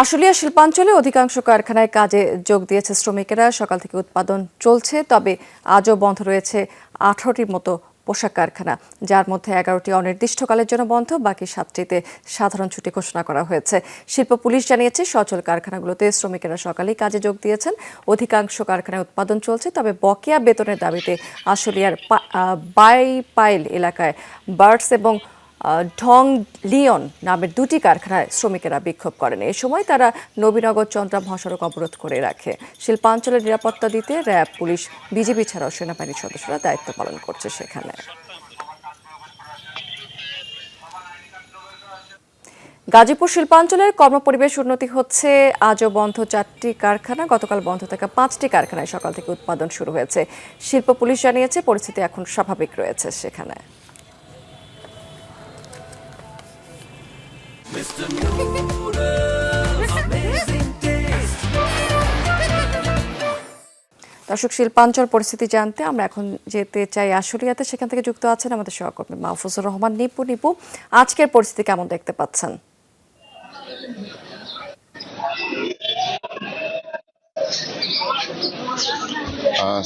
আশুলিয়া শিল্পাঞ্চলে অধিকাংশ কারখানায় কাজে যোগ দিয়েছে শ্রমিকেরা। সকাল থেকে উৎপাদন চলছে, তবে আজও বন্ধ রয়েছে আঠারোটির মতো পোশাক কারখানা, যার মধ্যে এগারোটি অনির্দিষ্টকালের জন্য বন্ধ, বাকি সাতটিতে সাধারণ ছুটি ঘোষণা করা হয়েছে। শিল্প পুলিশ জানিয়েছে, সচল কারখানাগুলোতে শ্রমিকেরা সকালেই কাজে যোগ দিয়েছেন। অধিকাংশ কারখানায় উৎপাদন চলছে, তবে বকেয়া বেতনের দাবিতে আশুলিয়ার বাইপাইল এলাকায় বার্ডস এবং ঢং লিওন নামের দুটি কারখানায় শ্রমিকেরা বিক্ষোভ করেন। এ সময় তারা নবীনগর চন্দ্রা মহাসড়ক অবরোধ করে রাখে। শিল্পাঞ্চলের নিরাপত্তা দিতে র্যাব, পুলিশ, বিজেপি ছাড়াও সেনাবাহিনীর সদস্যরা দায়িত্ব পালন করছে সেখানে। গাজীপুর শিল্পাঞ্চলের কর্মপরিবেশ উন্নতি হচ্ছে। আজও বন্ধ চারটি কারখানা, গতকাল বন্ধ থাকা পাঁচটি কারখানায় সকাল থেকে উৎপাদন শুরু হয়েছে। শিল্প পুলিশ জানিয়েছে, পরিস্থিতি এখন স্বাভাবিক রয়েছে সেখানে। দর্শক, শিল্পাঞ্চল পরিস্থিতি জানতে আমরা এখন যেতে চাই আশুলিয়াতে। সেখান থেকে যুক্ত আছেন আমাদের সহকর্মী মাহফুজুর রহমান, নিপু নিপু। আজকের পরিস্থিতি কেমন দেখতে পাচ্ছেন?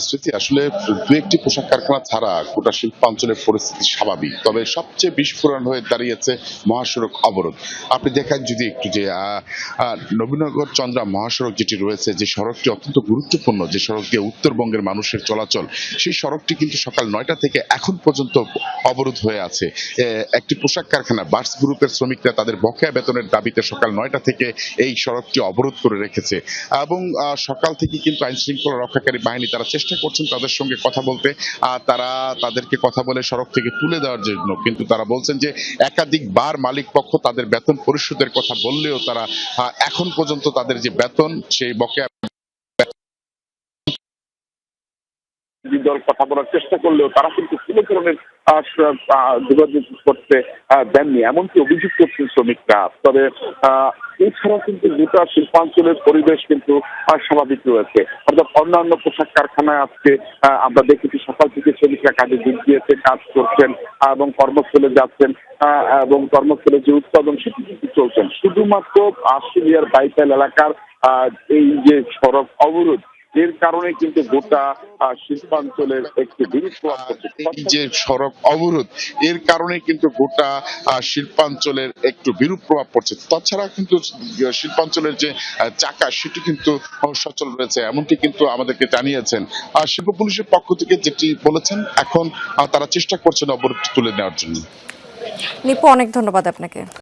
স্মৃতি আসলে দু একটি পোশাক কারখানা ছাড়া গোটা শিল্পাঞ্চলের পরিস্থিতি স্বাভাবিক। তবে সবচেয়ে বিস্ফোরণ হয়ে দাঁড়িয়েছে মহাসড়ক অবরোধ। আপনি দেখেন যদি একটু যে নবীনগর চন্দ্রা মহাসড়ক যেটি রয়েছে, যে সড়কটি অত্যন্ত গুরুত্বপূর্ণ, যে সড়ক দিয়ে উত্তরবঙ্গের মানুষের চলাচল, সেই সড়কটি কিন্তু সকাল নয়টা থেকে এখন পর্যন্ত অবরোধ হয়ে আছে। একটি পোশাক কারখানা, বার্স গ্রুপের শ্রমিকরা তাদের বকেয়া বেতনের দাবিতে সকাল নয়টা থেকে এই সড়কটি অবরোধ করে রেখেছে। এবং সকাল থেকে কিন্তু আইন শৃঙ্খলা রক্ষাকারী বাহিনী তারা চেষ্টা করছেন তাদের সঙ্গে কথা বলতে, আর তারা তাদেরকে কথা বলে সড়ক থেকে তুলে দেওয়ার জন্য। কিন্তু তারা বলছেন যে একাধিকবার মালিক পক্ষ তাদের বেতন পরিশোধের কথা বললেও তারা এখন পর্যন্ত তাদের যে বেতন, সেই বকেয়া দল কথা বলার চেষ্টা করলেও তারা কিন্তু কোনো ধরনের যোগাযোগ করতে দেননি। এমনকি অভিযোগ করছেন শ্রমিকরা। তবে এছাড়া কিন্তু গোটা শিল্পাঞ্চলের পরিবেশ কিন্তু স্বাভাবিক রয়েছে। অর্থাৎ অন্যান্য পোশাক কারখানায় আজকে আমরা দেখেছি সকাল থেকে শ্রমিকরা কাজে যোগ দিয়েছে, কাজ করছেন এবং কর্মস্থলে যাচ্ছেন এবং কর্মস্থলে যে উৎপাদন সেটি কিন্তু চলছেন শুধুমাত্র আশুলিয়ার বাইপাইল এলাকার এই যে সড়ক অবরোধ এর কারণে কিন্তু গোটা শিল্পাঞ্চলের একটি বিরূপ প্রভাব পড়ছে যে সড়ক অবরোধ এর কারণে কিন্তু গোটা শিল্পাঞ্চলের একটু বিরূপ প্রভাব পড়ছে। তাছাড়া কিন্তু শিল্পাঞ্চলের যে চাকা সেটি কিন্তু সচল রয়েছে এমনটি কিন্তু আমাদেরকে জানিয়েছেন। আর শিল্প পুলিশের পক্ষ থেকে যেটি বলেছেন এখন তারা চেষ্টা করছেন অবরোধ তুলে নেওয়ার জন্য। নিপু অনেক ধন্যবাদ আপনাকে।